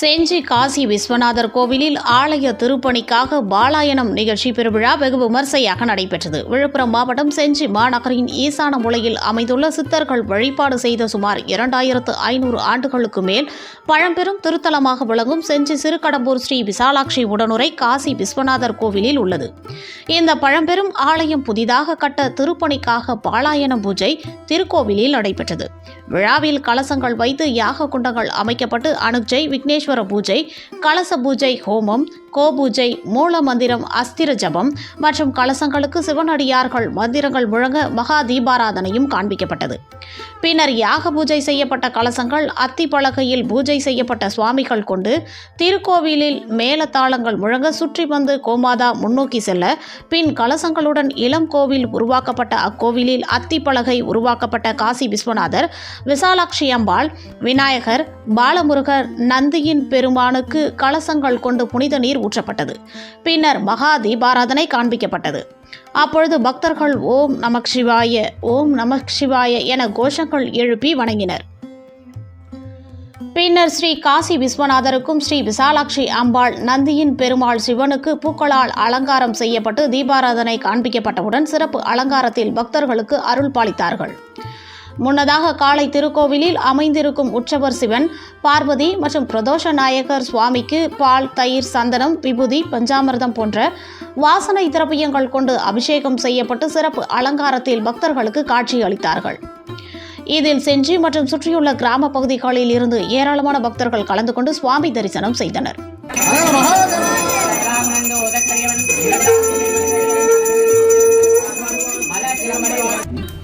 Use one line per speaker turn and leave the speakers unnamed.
செஞ்சி காசி விஸ்வநாதர் கோவிலில் ஆலய திருப்பணிக்காக பாலாயனம் நிகழ்ச்சி பெருவிழா வெகு விமர்சையாக நடைபெற்றது. விழுப்புரம் மாவட்டம் செஞ்சி மாநகரின் ஈசான மூலையில் அமைந்துள்ள சித்தர்கள் வழிபாடு செய்த சுமார் இரண்டாயிரத்து ஐநூறு ஆண்டுகளுக்கு மேல் பழம்பெரும் திருத்தலமாக விளங்கும் செஞ்சி சிறுகடம்பூர் ஸ்ரீ விசாலாட்சி உடனுரை காசி விஸ்வநாதர் கோவிலில் உள்ளது. இந்த பழம்பெரும் ஆலயம் புதிதாக கட்ட திருப்பணிக்காக பாலாயன பூஜை திருக்கோவிலில் நடைபெற்றது. விழாவில் கலசங்கள் வைத்து யாக குண்டங்கள் அமைக்கப்பட்டு அனுஜை விக்னேஸ்வர பூஜை கலச பூஜை ஹோமம் கோபூஜை மூல மந்திரம் அஸ்திர ஜபம் மற்றும் கலசங்களுக்கு சிவனடியார்கள் மந்திரங்கள் முழங்க மகா தீபாராதனையும் காண்பிக்கப்பட்டது. பின்னர் யாக பூஜை செய்யப்பட்ட கலசங்கள் அத்தி பலகையில் பூஜை செய்யப்பட்ட சுவாமிகள் கொண்டு திருக்கோவிலில் மேலத்தாளங்கள் முழங்க சுற்றி வந்து கோமாதா முன்னோக்கி செல்ல பின் கலசங்களுடன் இளம் கோவில் உருவாக்கப்பட்ட அக்கோவிலில் அத்தி பலகை உருவாக்கப்பட்ட காசி விஸ்வநாதர் விசாலாட்சி அம்பாள் விநாயகர் பாலமுருகர் நந்தியின் பெருமானுக்கு கலசங்கள் கொண்டு புனித நீர் ஊற்றப்பட்டது. பின்னர் மகா தீபாராதனை காண்பிக்கப்பட்டது. அப்பொழுது பக்தர்கள் ஓம் நமக் சிவாய ஓம் நமக் சிவாய என கோஷங்கள் எழுப்பி வணங்கினர். பின்னர் ஸ்ரீ காசி விஸ்வநாதருக்கும் ஸ்ரீ விசாலாட்சி அம்பாள் நந்தியின் பெருமாள் சிவனுக்கு பூக்களால் அலங்காரம் செய்யப்பட்டு தீபாராதனை காண்பிக்கப்பட்டவுடன் சிறப்பு அலங்காரத்தில் பக்தர்களுக்கு அருள் பாலித்தார்கள். முன்னதாக காலை திருக்கோவிலில் அமைந்திருக்கும் உற்சவர் சிவன் பார்வதி மற்றும் பிரதோஷ நாயகர் சுவாமிக்கு பால் தயிர் சந்தனம் விபூதி பஞ்சாமிர்தம் போன்ற வாசனை திரவியங்கள் கொண்டு அபிஷேகம் செய்யப்பட்டு சிறப்பு அலங்காரத்தில் பக்தர்களுக்கு காட்சியளித்தார்கள் இதில் செஞ்சி மற்றும் சுற்றியுள்ள கிராம பகுதிகளில் இருந்து ஏராளமான பக்தர்கள் கலந்து கொண்டு சுவாமி தரிசனம் செய்தனர்
Thank you.